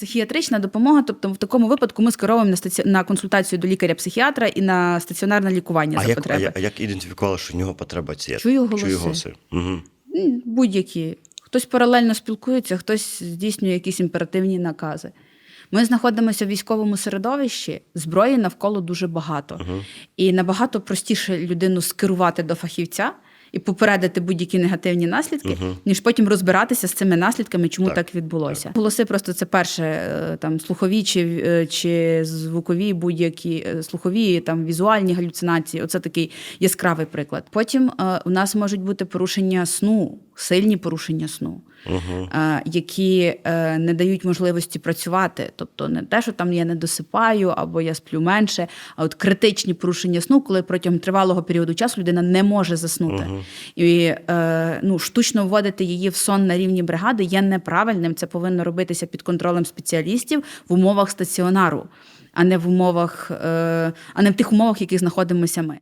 Психіатрична допомога, тобто в такому випадку ми скеровуємо на стаці... на консультацію до лікаря-психіатра і на стаціонарне лікування А за як, потреби. я- а як ідентифікували, що в нього потреба ці? Чую голоси. Чую голоси. Угу. Будь-які. Хтось паралельно спілкується, хтось здійснює якісь імперативні накази. Ми знаходимося в військовому середовищі, зброї навколо дуже багато. І набагато простіше людину скерувати до фахівця і попередити будь-які негативні наслідки, ніж потім розбиратися з цими наслідками, чому так, Так, відбулося. Голоси просто це перше, е, там слухові чи, е, чи звукові, будь-які е, слухові, там візуальні галюцинації. Оце такий яскравий приклад. Потім у нас можуть бути порушення сну, сильні порушення сну. е, Які е, не дають можливості працювати, тобто не те, що там я не досипаю або я сплю менше, а от критичні порушення сну, коли протягом тривалого періоду часу людина не може заснути. І е, ну, штучно вводити її в сон на рівні бригади є неправильним. Це повинно робитися під контролем спеціалістів в умовах стаціонару, а не в умовах, а не в тих умовах, в яких знаходимося ми.